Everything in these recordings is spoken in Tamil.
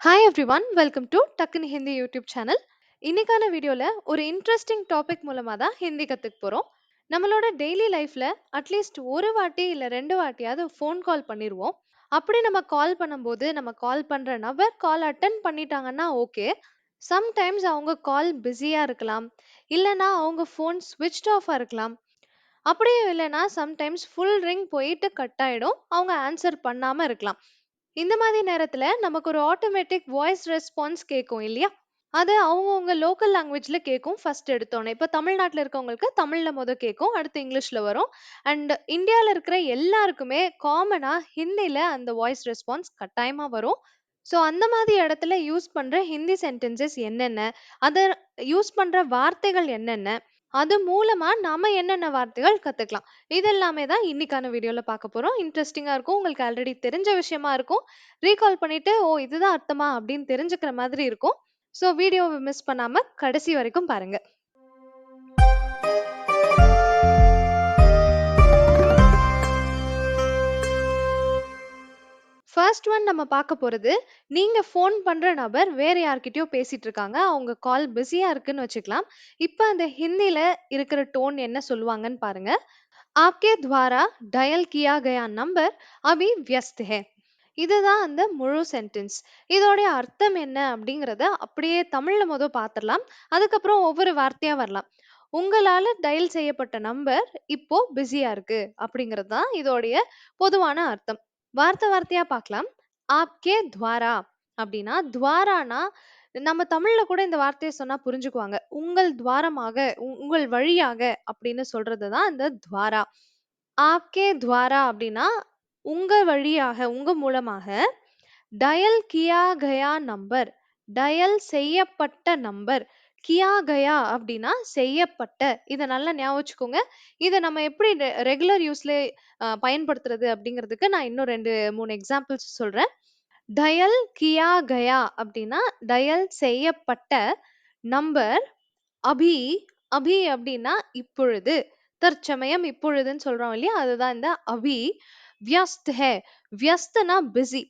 Hi everyone welcome to டக்குனு ஹிந்தி யூடியூப் சேனல் இன்னைக்கான வீடியோவில் ஒரு இன்ட்ரெஸ்டிங் டாபிக் மூலமாக தான் ஹிந்தி கற்றுக்க போகிறோம் நம்மளோட டெய்லி லைஃப்ல அட்லீஸ்ட் ஒரு வாட்டி இல்லை ரெண்டு வாட்டியாவது ஃபோன் கால் பண்ணிடுவோம் அப்படி நம்ம கால் பண்ணும்போது நம்ம கால் பண்ணுற நபர் கால் அட்டன் பண்ணிட்டாங்கன்னா ஓகே சம்டைம்ஸ் அவங்க கால் பிஸியாக இருக்கலாம். இல்லைனா அவங்க ஃபோன் ஸ்விட்ச் ஆஃபாக இருக்கலாம். அப்படியும் இல்லைன்னா சம்டைம்ஸ் ஃபுல் ரிங் போயிட்டு கட் ஆகிடும் அவங்க ஆன்சர் பண்ணாமல் இருக்கலாம். இந்த மாதிரி நேரத்துல நமக்கு ஒரு ஆட்டோமேட்டிக் வாய்ஸ் ரெஸ்பான்ஸ் கேட்கும் இல்லையா? அது அவங்கவுங்க லோக்கல் லாங்குவேஜ்ல கேட்கும் ஃபர்ஸ்ட் எடுத்தோன்னே இப்போ தமிழ்நாட்டில் இருக்கவங்களுக்கு தமிழ்ல முத கேட்கும் அடுத்து இங்கிலீஷ்ல வரும். அண்ட் இந்தியாவில் இருக்கிற எல்லாருக்குமே காமனா ஹிந்தியில் அந்த வாய்ஸ் ரெஸ்பான்ஸ் கட்டாயமா வரும். ஸோ அந்த மாதிரி இடத்துல யூஸ் பண்ற ஹிந்தி சென்டென்சஸ் என்னென்ன? அதை யூஸ் பண்ற வார்த்தைகள் என்னென்ன? அது மூலமா நாம என்னென்ன வார்த்தைகள் கத்துக்கலாம். இதெல்லாமே தான் இன்னைக்கான வீடியோல பார்க்க போறோம். இன்ட்ரெஸ்டிங்கா இருக்கும். உங்களுக்கு ஆல்ரெடி தெரிஞ்ச விஷயமா இருக்கும். ரீகால் பண்ணிட்டு ஓ இதுதான் அர்த்தமா? அப்படின்னு தெரிஞ்சுக்கிற மாதிரி இருக்கும். ஸோ வீடியோவை மிஸ் பண்ணாம கடைசி வரைக்கும் பாருங்க. ஃபர்ஸ்ட் ஒன் நம்ம பார்க்க போறது நீங்க ஃபோன் பண்ற நபர் வேற யார்கிட்டயோ பேசிட்டு இருக்காங்க. அவங்க கால் பிஸியா இருக்குன்னு வச்சுக்கலாம். இப்போ அந்த ஹிந்தில இருக்கிற டோன் என்ன சொல்லுவாங்கன்னு பாருங்க. ஆப்கே துவாரா டயல் கியா கயா நம்பர் அபி வியஸ்த் ஹே. இதுதான் அந்த முழு சென்டென்ஸ் இதோடைய அர்த்தம் என்ன அப்படிங்கிறத அப்படியே தமிழ்ல முத பார்த்துடலாம் அதுக்கப்புறம் ஒவ்வொரு வார்த்தையா வரலாம். உங்களால டயல் செய்யப்பட்ட நம்பர் இப்போ பிஸியா இருக்கு. அப்படிங்கிறது தான் இதோடைய பொதுவான அர்த்தம். வார்த்தை வார்த்தையா பார்க்கலாம். ஆப்கே துவாரா அப்படின்னா துவாரானா நம்ம தமிழ்ல கூட இந்த வார்த்தையை சொன்னா புரிஞ்சுக்குவாங்க. உங்கள் துவாரமாக உங்கள் வழியாக அப்படின்னு சொல்றதுதான் இந்த துவாரா. ஆப்கே துவாரா அப்படின்னா உங்க வழியாக உங்க மூலமாக டயல் கியா கயா நம்பர் டயல் செய்யப்பட்ட நம்பர் கியா கயா அப்படின்னா செய்யப்பட்ட. இதை நல்லா ஞாபகம் வச்சுக்கோங்க. இதை நம்ம எப்படி ரெகுலர் யூஸ்ல பயன்படுத்துறது அப்படிங்கிறதுக்கு நான் இன்னும் ரெண்டு மூணு எக்ஸாம்பிள்ஸ் சொல்றேன். டயல் கியா கயா அப்படின்னா டயல் செய்யப்பட்ட நம்பர் அபி அபி அப்படின்னா இப்பொழுது தற்சமயம் இப்பொழுதுன்னு சொல்றோம் இல்லையா? அதுதான் இந்த அபி. வியஸ்த் ஹே வியஸ்தனா பிஸி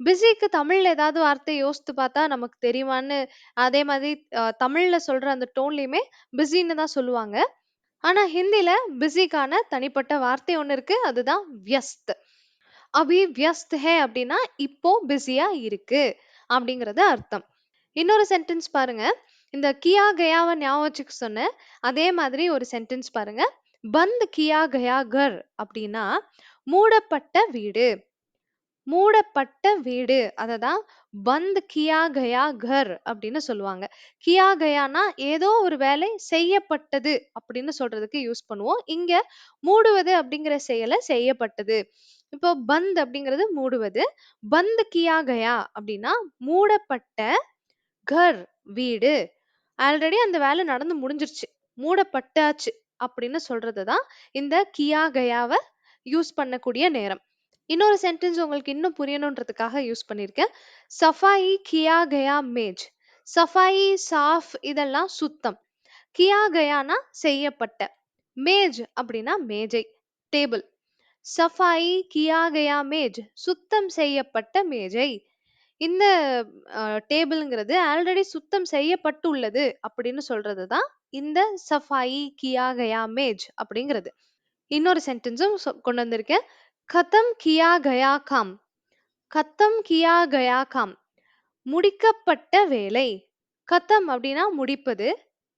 பிஸிக்கு தமிழ்ல ஏதாவது வார்த்தை யோசித்து பார்த்தா நமக்கு தெரியுமான்னு அதே மாதிரி அஹ், தமிழ்ல சொல்ற அந்த டோன்லயுமே பிஸின்னு தான் சொல்லுவாங்க. ஆனா ஹிந்தில பிஸிக்கான தனிப்பட்ட வார்த்தை ஒண்ணு இருக்கு. அதுதான் வியஸ்த் அபி வியஸ்த் ஹே அப்படின்னா இப்போ பிஸியா இருக்கு அப்படிங்கறது அர்த்தம். இன்னொரு சென்டென்ஸ் பாருங்க. இந்த கியா கயாவை ஞாபகம் வச்சுக்க சொன்ன அதே மாதிரி ஒரு சென்டென்ஸ் பாருங்க. பந்த் கியா கயா கர் அப்படின்னா மூடப்பட்ட வீடு மூடப்பட்ட வீடு. அததான் பந்த் கியா கயா கர் அப்படின்னு சொல்லுவாங்க. கியா கயானா ஏதோ ஒரு வேலை செய்யப்பட்டது அப்படின்னு சொல்றதுக்கு யூஸ் பண்ணுவோம். இங்க மூடுவது அப்படிங்கிற செயலை செய்யப்பட்டது. இப்போ பந்த் அப்படிங்கிறது மூடுவது. பந்த் கியா கயா அப்படின்னா மூடப்பட்ட கர் வீடு. ஆல்ரெடி அந்த வேலை நடந்து முடிஞ்சிருச்சு. மூடப்பட்டாச்சு அப்படின்னு சொல்றது தான் இந்த கியா கயாவை யூஸ் பண்ணக்கூடிய நேரம். இன்னொரு சென்டென்ஸ் உங்களுக்கு இன்னும் புரியணுன்றதுக்காக யூஸ் பண்ணியிருக்கேன். சஃபாயி கியா கயா மேஜ். சஃபாயி சாஃப் இதெல்லாம் சுத்தம். கியா கயானா செய்யப்பட்ட. மேஜ் அப்படின்னா மேஜை டேபிள். சஃபாயி கியா கயா மேஜ் சுத்தம் செய்யப்பட்ட மேஜை. இந்த டேபிள்ங்கிறது ஆல்ரெடி சுத்தம் செய்யப்பட்டுள்ளது அப்படின்னு சொல்றது தான் இந்த சஃபாயி கியா கயா மேஜ் அப்படிங்கிறது. இன்னொரு சென்டென்ஸும் கொண்டு வந்திருக்கேன். கதம் கியா கயா காம். கத்தம் கியா கயா காம். முடிக்கப்பட்ட வேலை. கத்தம் அப்படின்னா முடிப்பது.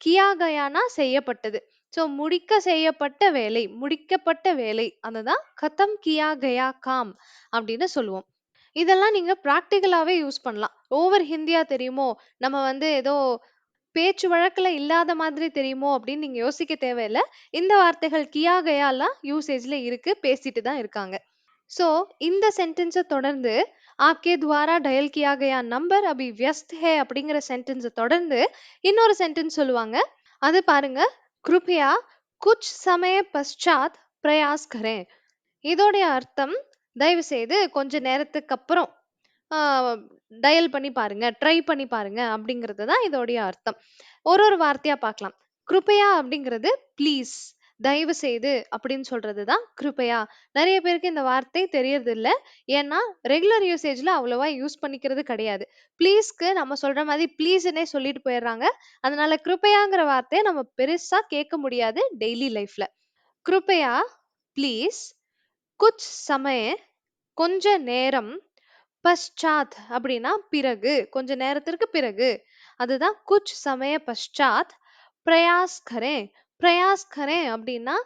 கியா கயானா செய்யப்பட்டது. ஸோ முடிக்க செய்யப்பட்ட வேலை முடிக்கப்பட்ட வேலை. அதுதான் கதம் கியா கயா காம் அப்படின்னு சொல்லுவோம். இதெல்லாம் நீங்க ப்ராக்டிக்கலாவே யூஸ் பண்ணலாம். ஓவர் ஹிந்தியா தெரியுமோ? நம்ம வந்து ஏதோ பேச்சு வழக்கில் இல்லாத மாதிரி தெரியுமோ? அப்படின்னு நீங்கள் யோசிக்க தேவையில்ல. இந்த வார்த்தைகள் கியா கயாலாம் யூசேஜில் இருக்குது பேசிட்டு தான் இருக்காங்க. ஸோ இந்த சென்டென்ஸை தொடர்ந்து ஆப்கே துவாரா டயல் கியா கயா நம்பர் அபி வியஸ்த் ஹே அப்படிங்கிற சென்டென்ஸை தொடர்ந்து இன்னொரு சென்டென்ஸ் சொல்லுவாங்க. அது பாருங்க கிருபயா குச் சமய பశ్చాத் பிரயாஸ் கரேன் இதோடைய அர்த்தம் தயவு செய்து கொஞ்ச நேரத்துக்கு அப்புறம் டயல் பண்ணி பாருங்க ட்ரை பண்ணி பாருங்க அப்படிங்கிறது தான் இதோடைய அர்த்தம். ஒரு ஒரு வார்த்தையா பார்க்கலாம். கிருபையா அப்படிங்கிறது ப்ளீஸ். தயவு செய்து அப்படின்னு சொல்றது தான் கிருபையா. நிறைய பேருக்கு இந்த வார்த்தை தெரியறதில்ல. ஏன்னா, ரெகுலர் யூசேஜ்ல அவ்வளவா யூஸ் பண்ணிக்கிறது கிடையாது. ப்ளீஸ்க்கு நம்ம சொல்ற மாதிரி ப்ளீஸ்னே சொல்லிட்டு போயிடுறாங்க. அதனால கிருபையாங்கிற வார்த்தையை நம்ம பெருசா கேட்க முடியாது டெய்லி லைஃப்ல. கிருபையா, ப்ளீஸ், குச் சமய, கொஞ்ச நேரம், பஷ்சாத் அப்படின்னா பிறகு, கொஞ்ச நேரத்திற்கு பிறகு. அதுதான் குச் சமய பஷ்சாத் பிரயாஸ் கரேன். பிரயாஸ் கரேன் அப்படின்னா,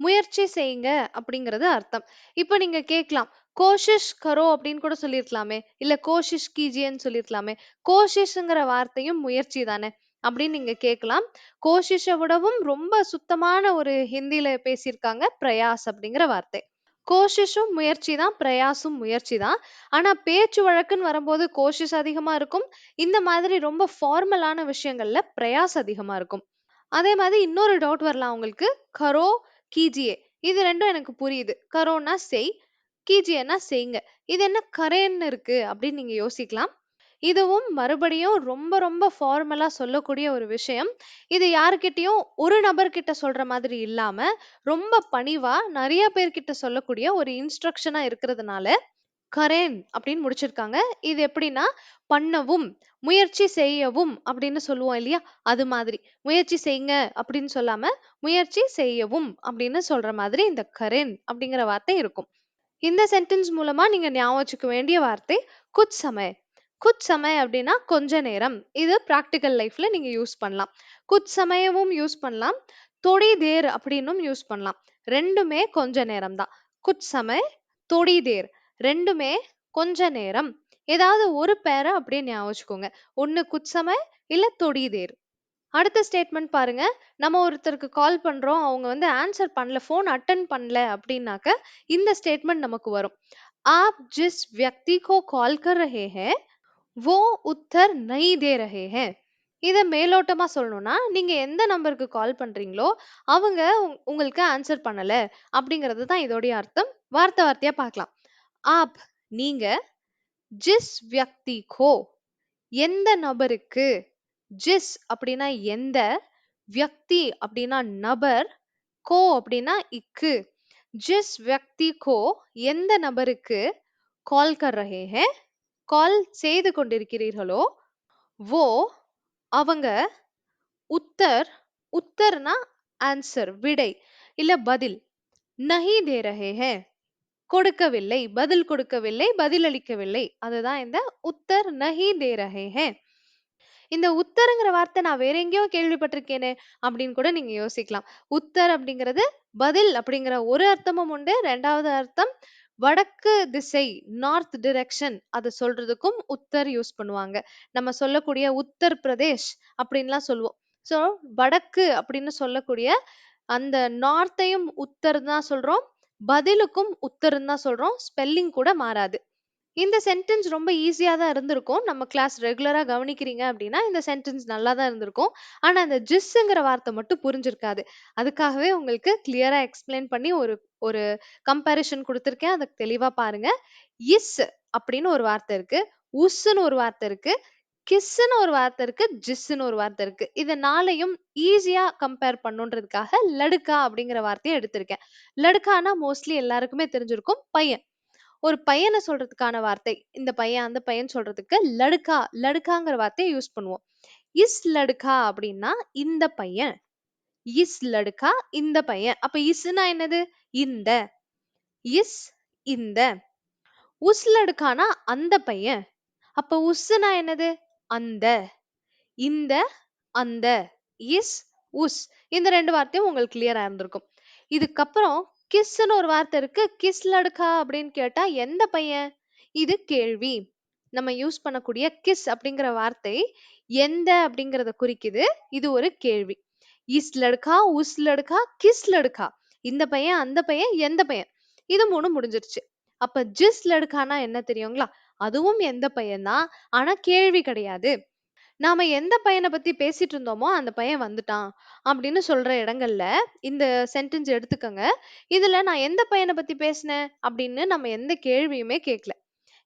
முயற்சி செய்யுங்க அப்படிங்கிறது அர்த்தம். இப்ப நீங்க கேட்கலாம், கோஷிஷ் கரோ அப்படின்னு கூட சொல்லியிருக்கலாமே. இல்ல கோஷிஷ் கீஜியன்னு சொல்லியிருக்கலாமே. கோஷிஷ்ங்கிற வார்த்தையும் முயற்சி தானே அப்படின்னு நீங்க கேட்கலாம். கோஷிஷ விடவும் ரொம்ப சுத்தமான ஒரு ஹிந்தில பேசியிருக்காங்க பிரயாஸ் அப்படிங்கிற வார்த்தை. கோஷிஷும் முயற்சி தான், பிரயாசும் முயற்சி தான். ஆனா பேச்சு வழக்குன்னு வரும்போது கோஷிஷ் அதிகமா இருக்கும். இந்த மாதிரி ரொம்ப ஃபார்மலான விஷயங்கள்ல பிரயாஸ் அதிகமா இருக்கும். அதே மாதிரி இன்னொரு டவுட் வரலாம் உங்களுக்கு. கரோ, கீஜியே இது ரெண்டும் எனக்கு புரியுது. கரோன்னா செய், கீஜியேன்னா செய்ங்க இது என்ன கரேன்னு இருக்கு அப்படின்னு நீங்க யோசிக்கலாம். இதுவும் மறுபடியும் ரொம்ப ரொம்ப ஃபார்மலா சொல்லக்கூடிய ஒரு விஷயம். இது யாருக்கிட்டையும் ஒரு நபர்கிட்ட சொல்ற மாதிரி இல்லாம, ரொம்ப பணிவா நிறைய பேர்கிட்ட சொல்லக்கூடிய ஒரு இன்ஸ்ட்ரக்ஷனா இருக்கிறதுனால, கரேன் அப்படின்னு முடிச்சிருக்காங்க. இது எப்படின்னா, பண்ணவும், முயற்சி செய்யவும் அப்படின்னு சொல்லுவோம் இல்லையா? அது மாதிரி. முயற்சி செய்யுங்க அப்படின்னு சொல்லாம, முயற்சி செய்யவும் அப்படின்னு சொல்ற மாதிரி இந்த கரேன் அப்படிங்கிற வார்த்தை இருக்கும். இந்த சென்டென்ஸ் மூலமா நீங்க ஞாபகம் வச்சுக்க வேண்டிய வார்த்தை குச் சமய. குச் சமய அப்படின்னா கொஞ்ச நேரம். இது ப்ராக்டிக்கல் லைஃப்ல நீங்க யூஸ் பண்ணலாம். குச் சமயமும் யூஸ் பண்ணலாம். தொடி தேர் அப்படின்னும் யூஸ் பண்ணலாம். ரெண்டுமே கொஞ்ச நேரம் தான். குச் சமய, தொடி தேர் 2மே கொஞ்ச நேரம். ஏதாவது ஒரு பேர அப்படியே ஞாபகம் வச்சுக்கோங்க. ஒண்ணு குச் சமய, இல்ல தொடி தேர். அடுத்த ஸ்டேட்மெண்ட் பாருங்க. நம்ம ஒருத்தருக்கு கால் பண்றோம். அவங்க வந்து ஆன்சர் பண்ணல, ஃபோன் அட்டெண்ட் பண்ணல அப்படின்னாக்க, இந்த ஸ்டேட்மெண்ட் நமக்கு வரும். आप जिस व्यक्ति को कॉल कर रहे हैं, वो उत्तर नहीं दे रहे हैं. இத மேலோட்டமா சொல்லணும்னா, நீங்க எந்த நம்பருக்கு கால் பண்றீங்களோ, அவங்க உங் உங்களுக்கு ஆன்சர் பண்ணல அப்படிங்கிறது தான் இதோடைய அர்த்தம். வார்த்தை வார்த்தையா பார்க்கலாம். ஆப் நீங்க, ஜிஸ் வியக்தி கோ எந்த நபருக்கு, ஜிஸ் அப்படின்னா எந்த, வியக்தி அப்படின்னா நபர், கோ அப்படின்னா இக்கு. जिस व्यक्ति को எந்த நபருக்கு கால் कर रहे हैं கால் செய்து கொண்டிருக்கிறீர்களோ वो அவங்க உத்தர் உத்தர்னா ஆன்சர் விடை இல்ல பதில் नहीं दे रहे हैं கொடுக்கவில்லை. பதில் கொடுக்கவில்லை, பதிலளிக்கவில்லை. அதுதான் இந்த "உத்தர் நஹி தே ரஹே हैं." இந்த உத்தர்ங்கிற வார்த்தை நான் வேற எங்கேயோ கேள்விப்பட்டிருக்கேனே! அப்படின்னு கூட நீங்க யோசிக்கலாம். உத்தர் அப்படிங்கிறது பதில் அப்படிங்கிற ஒரு அர்த்தமும் உண்டு. ரெண்டாவது அர்த்தம் வடக்கு திசை, நார்த் டிரெக்ஷன் அதை சொல்றதுக்கும் உத்தர் யூஸ் பண்ணுவாங்க. நம்ம சொல்லக்கூடிய "உத்தர் பிரதேஷ்" அப்படின்லாம் சொல்லுவோம். ஸோ, வடக்கு அப்படின்னு சொல்லக்கூடிய அந்த நார்த்தையும் உத்தர் தான் சொல்றோம். பதிலுக்கும் உத்தர்ன்னு தான் சொல்றோம். ஸ்பெல்லிங் கூட மாறாது. இந்த சென்டென்ஸ் ரொம்ப ஈஸியா தான் இருந்திருக்கும். நம்ம கிளாஸ் ரெகுலரா கவனிக்கிறீங்க அப்படின்னா, இந்த சென்டென்ஸ் நல்லா தான் இருந்திருக்கும். ஆனா இந்த ஜிஸ்ஸுங்கிற வார்த்தை மட்டும் புரிஞ்சிருக்காது. அதுக்காகவே உங்களுக்கு கிளியரா எக்ஸ்பிளைன் பண்ணி ஒரு ஒரு கம்பேரிஷன் கொடுத்துருக்கேன் அத தெளிவா பாருங்க. இஸ் அப்படின்னு ஒரு வார்த்தை இருக்கு. உஸ்ன்னு ஒரு வார்த்தை இருக்கு. கிஸ்ன்னு ஒரு வார்த்தை இருக்கு. ஜிஸ்ன்னு ஒரு வார்த்தை இருக்கு. இத 4யும் ஈஸியா கம்பேர் பண்ணணுன்றதுக்காக லடுக்கா அப்படிங்கிற வார்த்தைய எடுத்திருக்கேன். லடுக்கான்னா மோஸ்ட்லி எல்லாருக்குமே தெரிஞ்சிருக்கும். பையன். ஒரு பையன சொல்றதுக்கான வார்த்தை. இந்த பையன், அந்த பையன் சொல்றதுக்கு லடுக்கா, லடுக்காங்கிற வார்த்தைய யூஸ் பண்ணுவோம். இஸ் லடுக்கா அப்படின்னா இந்த பையன். இஸ் லடுக்கா இந்த பையன். அப்ப இஸ்னா என்னது? இந்த. இஸ் இந்த. உஸ் லடுக்கானா அந்த பையன். அப்ப உஸ்ஸுனா என்னது? அந்த. இந்த, அந்த. இஸ், உஸ். இந்த ரெண்டு வார்த்தையும் உங்களுக்கு கிளியரா இருந்திருக்கும். இதுக்கப்புறம் கிஸ்ன்னு ஒரு வார்த்தை இருக்கு. கிஸ் லடுக்கா அப்படின்னு கேட்டா எந்த பையன்? இது கேள்வி. நம்ம யூஸ் பண்ணக்கூடிய கிஸ் அப்படிங்கிற வார்த்தை எந்த அப்படிங்கிறத குறிக்குது. இது ஒரு கேள்வி. இஸ் லடுக்கா, உஸ் லடுக்கா, கிஸ் லடுக்கா. இந்த பையன், அந்த பையன், எந்த பையன்? இது மூணு முடிஞ்சிருச்சு. அப்ப ஜிஸ் லடுக்கானா என்ன தெரியுங்களா? அதுவும் எந்த பையன் தான். ஆனா கேள்வி கிடையாது. நாம எந்த பையனை பத்தி பேசிட்டு இருந்தோமோ, அந்த பையன் வந்துட்டான். அப்படின்னு சொல்ற இடங்கள்ல இந்த சென்டென்ஸ் எடுத்துக்கங்க. இதுல நான் எந்த பையனை பத்தி பேசினேன் அப்படின்னு நம்ம எந்த கேள்வியுமே கேட்கல.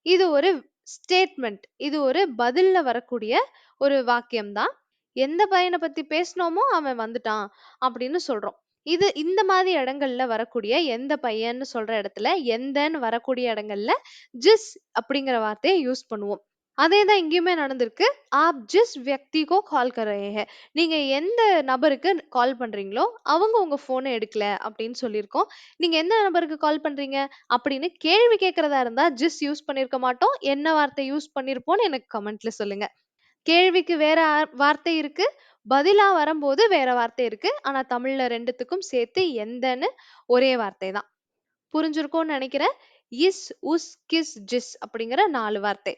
இது ஒரு ஸ்டேட்மெண்ட். இது ஒரு பதில்ல வரக்கூடிய ஒரு வாக்கியம் தான். எந்த பையனை பத்தி பேசினோமோ அவன் வந்துட்டான் அப்படின்னு சொல்றோம். இது இந்த மாதிரி இடங்கள்ல வரக்கூடிய எந்த பையன்னு சொல்ற இடத்துல எந்தன்னு வரக்கூடிய இடங்கள்ல ஜிஸ் அப்படிங்கிற வார்த்தையை யூஸ் பண்ணுவோம். அதே தான் இங்கேயுமே நடந்திருக்கு. ஆப் ஜிஸ் வியக்தி கால் கர் நீங்கள் நீங்க எந்த நபருக்கு கால் பண்றீங்களோ அவங்க உங்க ஃபோனை எடுக்கல அப்படின்னு சொல்லியிருக்கோம். நீங்க எந்த நபருக்கு கால் பண்றீங்க அப்படின்னு கேள்வி கேட்குறதா இருந்தா ஜிஸ் யூஸ் பண்ணிருக்க மாட்டோம். என்ன வார்த்தை யூஸ் பண்ணிருப்போம்னு எனக்கு கமெண்ட்ல சொல்லுங்க. கேள்விக்கு வேற வார்த்தை இருக்கு. பதிலா வரும்போது வேற வார்த்தை இருக்கு ஆனா தமிழ்ல ரெண்டுத்துக்கும் சேர்த்து எந்தன்னு ஒரே வார்த்தை தான் புரிஞ்சிருக்கும்னு நினைக்கிறேன் இஸ் உஸ் கிஸ் ஜிஸ் அப்படிங்கிற நாலு வார்த்தை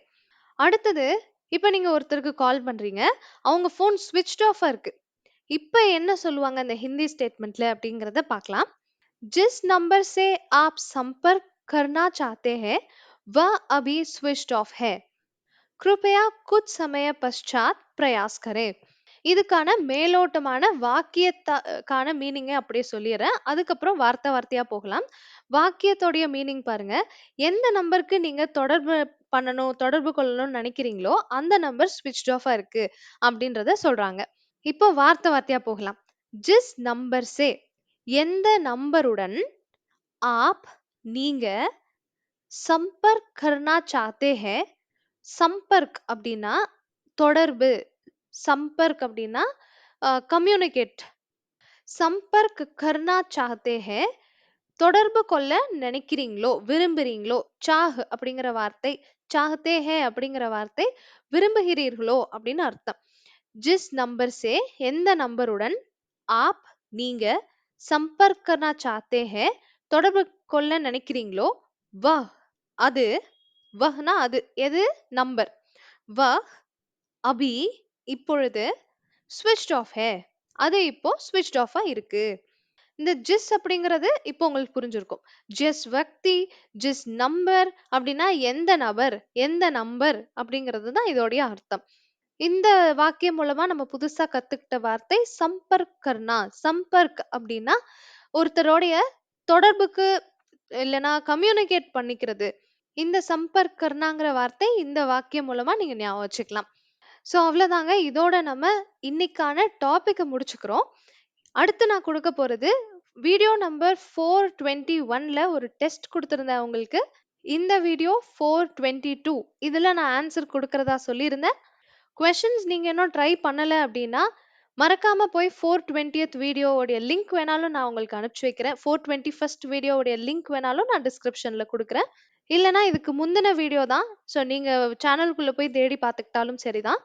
அடுத்தது இப்ப நீங்க ஒருத்தருக்கு கால் பண்றீங்க அவங்க ஃபோன் ஸ்விட்ச் ஆஃபா இருக்கு இப்ப என்ன சொல்லுவாங்க அந்த ஹிந்தி ஸ்டேட்மெண்ட்ல அப்படிங்கறத பார்க்கலாம் जिस नंबर से आप संपर्क करना चाहते हैं वह अभी स्विच ऑफ है कृपया कुछ समय पश्चात प्रयास करें இதுக்கான மேலோட்டமான வாக்கியத்தான மீனிங்கை அப்படியே சொல்லிடுறேன் அதுக்கப்புறம் வார்த்தை வார்த்தையா போகலாம். வாக்கியத்தோடைய மீனிங் பாருங்க. எந்த நம்பருக்கு நீங்க தொடர்பு பண்ணணும் தொடர்பு கொள்ளணும்னு நினைக்கிறீங்களோ அந்த நம்பர் ஸ்விட்ச் ஆஃபா இருக்கு அப்படின்றத சொல்றாங்க. இப்போ வார்த்தை வார்த்தையா போகலாம். ஜிஸ் நம்பர் சே எந்த நம்பருடன் ஆப் நீங்க சம்பர்க் கர்னா சாத்தே ஹே சம்பர்க் அப்படின்னா தொடர்பு. சம்பர்க் அப்படின்னா கம்யூனிகேட் சம்பர்க் கர்னா சாத்தே ஹே தொடர்பு கொள்ள நினைக்கிறீங்களோ விரும்புறீங்களோ சாஹ் அப்படிங்கிற வார்த்தை சாஹத்தே ஹே அப்படிங்கிற வார்த்தை விரும்புகிறீர்களோ அப்படின்னு அர்த்தம். ஜிஸ் நம்பர் சே எந்த நம்பருடன் ஆப் நீங்க சம்பர்க் கர்னா சாத்தே ஹே தொடர்பு கொள்ள நினைக்கிறீங்களோ வ அது வஹ்னா அது எது? நம்பர். வ அபி இப்பொழுது ஸ்விட்ச் ஆஃப் ஹே. அது இப்போ ஸ்விட்ச் ஆஃபா இருக்கு. இந்த ஜிஸ் அப்படிங்கிறது இப்போ உங்களுக்கு புரிஞ்சிருக்கும். ஜிஸ் வக்தி ஜிஸ் நம்பர் அப்படின்னா எந்த நபர் எந்த நம்பர் அப்படிங்கிறது தான் இதோடைய அர்த்தம். இந்த வாக்கியம் மூலமா நம்ம புதுசா கத்துக்கிட்ட வார்த்தை சம்பர்க் கர்னா சம்பர்க் அப்படின்னா ஒருத்தரோடைய தொடர்புக்கு இல்லைன்னா கம்யூனிகேட் பண்ணிக்கிறது. இந்த சம்பர்க் கர்னாங்கிற வார்த்தை இந்த வாக்கியம் மூலமா நீங்க ஞாபகம் வச்சுக்கலாம். ஸோ அவ்வளோதாங்க. இதோட நம்ம இன்னைக்கான டாப்பிக்கை முடிச்சுக்கிறோம். அடுத்து நான் கொடுக்க போறது வீடியோ நம்பர் ஃபோர் டுவெண்ட்டி ஒன்ல ஒரு டெஸ்ட் கொடுத்துருந்தேன் உங்களுக்கு. இந்த வீடியோ ஃபோர் டுவெண்ட்டி டூ இதில் நான் ஆன்சர் கொடுக்கறதா சொல்லியிருந்தேன். கொஷின்ஸ் நீங்க இன்னும் ட்ரை பண்ணல அப்படின்னா மறக்காம போய் ஃபோர் டுவெண்ட்டியத் வீடியோவுடைய லிங்க் வேணாலும் நான் உங்களுக்கு அனுப்பிச்சு வைக்கிறேன். ஃபோர் டுவெண்ட்டி ஃபர்ஸ்ட் வீடியோவுடைய லிங்க் வேணாலும் நான் டிஸ்கிரிப்ஷன்ல கொடுக்குறேன். இல்லைன்னா இதுக்கு முந்தின வீடியோ தான். ஸோ நீங்க சேனலுக்குள்ளே போய் தேடி பார்த்துக்கிட்டாலும் சரிதான்.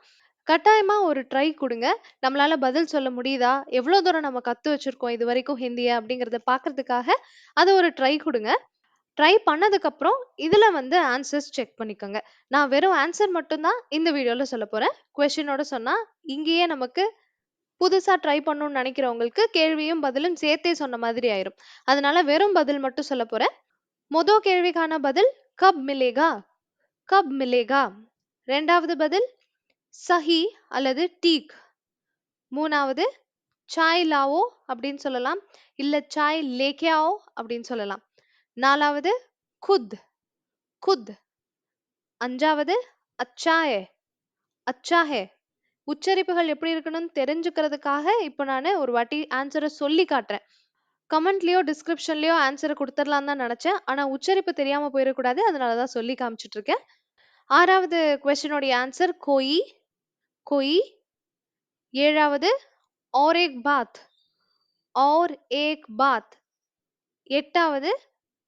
கட்டாயமா ஒரு ட்ரை கொடுங்க. நம்மளால பதில் சொல்ல முடியுதா? எவ்வளோ தூரம் நம்ம கத்து வச்சிருக்கோம் இது வரைக்கும் ஹிந்தியை அப்படிங்கிறத பார்க்கறதுக்காக அதை ஒரு ட்ரை கொடுங்க. ட்ரை பண்ணதுக்கப்புறம் இதில் இதுல வந்து ஆன்சர்ஸ் செக் பண்ணிக்கோங்க. நான் வெறும் ஆன்சர் மட்டும்தான் இந்த வீடியோல சொல்ல போகிறேன் கொஸ்டினோட சொன்னா இங்கேயே நமக்கு புதுசா ட்ரை பண்ணணும்னு நினைக்கிறவங்களுக்கு கேள்வியும் பதிலும் சேர்த்தே சொன்ன மாதிரி ஆயிரும். அதனால வெறும் பதில் மட்டும் சொல்ல மொதல் கேள்விக்கான பதில் கப் மிலேகா கப் மிலேகா ரெண்டாவது பதில் சஹி அல்லது டீக். மூணாவது சாய் லாவோ அப்படின்னு சொல்லலாம். இல்ல சாய் லேக்கியாவோ அப்படின்னு சொல்லலாம். நாலாவது குத். குத். அஞ்சாவது அச்சாயே. அச்சாஹே. உச்சரிப்புகள் எப்படி இருக்கணும்னு தெரிஞ்சுக்கிறதுக்காக இப்போ நான் ஒரு வாட்டி ஆன்சரை சொல்லி காட்டுறேன். கமெண்ட்லயோ டிஸ்கிரிப்ஷன்லயோ ஆன்சரை கொடுத்துடலாம் தான் நினைச்சேன் ஆனா உச்சரிப்பு தெரியாம போயிடக்கூடாது அதனால தான் சொல்லி காமிச்சிட்டு இருக்கேன் ஆறாவது கொஸ்டினோடைய ஆன்சர் கோயி கோயி ஏழாவது और एक बात और एक बात எட்டாவது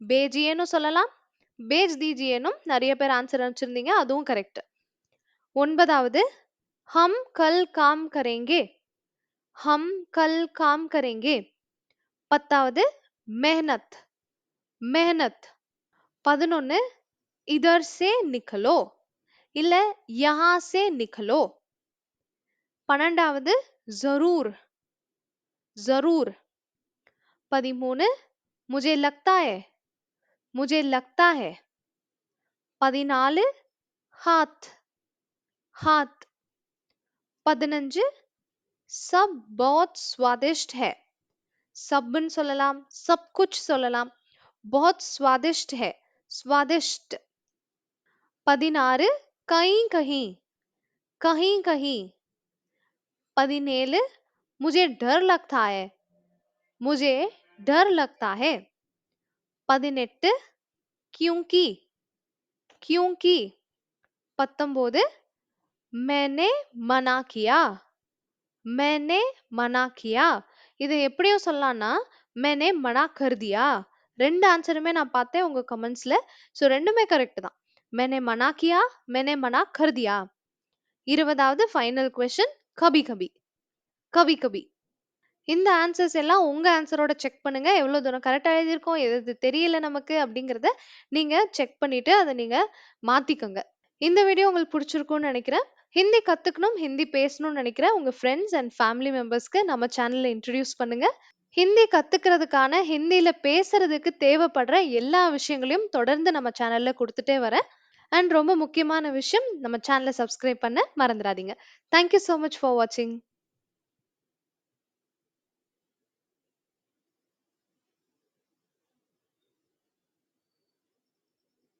பேஜியேன்னு சொல்லலாம் பேஜ் தீஜியேனும் நிறைய பேர் ஆன்சர் அனுப்பிச்சிருந்தீங்க அதுவும் கரெக்ட் ஒன்பதாவது ஹம் கல் காம் கரேங்கே ஹம் கல் காம் கரேங்கே பத்தாவது மெஹனத் மெஹனத் பதினொன்னு இதர் சே நிக்கலோ இல்ல யஹா சே நிக்கலோ பன்னெண்டாவது ஜரூர் ஜரூர் பதிமூணு முஜே லக்தா ஹே முஜே லக்தா ஹே பதினாலு ஹாத் ஹாத் பதினஞ்சு சப் பஹுத் ஸ்வாதிஷ்ட் ஹே சப்னு சொல்லலாம் சப் குச் சொல்லலாம் बहुत स्वादिष्ट है स्वादिष्ट பதினாறு कहीं कहीं कहीं कहीं பதினேழு मुझे डर लगता है मुझे डर लगता है பதினெட்டு क्योंकि क्योंकि பத்தொன்பது मैंने मना किया मैंने मना किया இதை எப்படியும் சொல்லலாம்னா मैंने मना कर दिया ரெண்டு ஆன்சருமே நான் பார்த்தேன் உங்க கமெண்ட்ஸ்ல ஸோ ரெண்டுமே கரெக்ட் தான் मैंने मना किया मैंने मना कर दिया இருபதாவது ஃபைனல் கொஸ்டின் கபி கபி கபி கபி இந்த ஆன்சர்ஸ் எல்லாம் உங்க ஆன்சரோட செக் பண்ணுங்க எவ்வளவு தூரம் கரெக்டா எழுதியிருக்கோம் எது எது தெரியல நமக்கு அப்படிங்கறத நீங்க செக் பண்ணிட்டு அதை நீங்க மாத்திக்கோங்க இந்த வீடியோ உங்களுக்கு பிடிச்சிருக்கும்னு நினைக்கிறேன் ஹிந்தி கத்துக்கணும் ஹிந்தி பேசணும்னு நினைக்கிற உங்க ஃப்ரெண்ட்ஸ் அண்ட் ஃபேமிலி மெம்பர்ஸ்க்கு நம்ம சேனலில் இன்ட்ரடியூஸ் பண்ணுங்க. ஹிந்தி கத்துக்கிறதுக்கான ஹிந்தியில பேசுறதுக்கு தேவைப்படுற எல்லா விஷயங்களையும் தொடர்ந்து நம்ம சேனல்ல கொடுத்துட்டே வரேன். அண்ட் ரொம்ப முக்கியமான விஷயம் நம்ம சேனலை சப்ஸ்கிரைப் பண்ண மறந்துடாதீங்க. தேங்க்யூ ஸோ மச் ஃபார் வாட்சிங்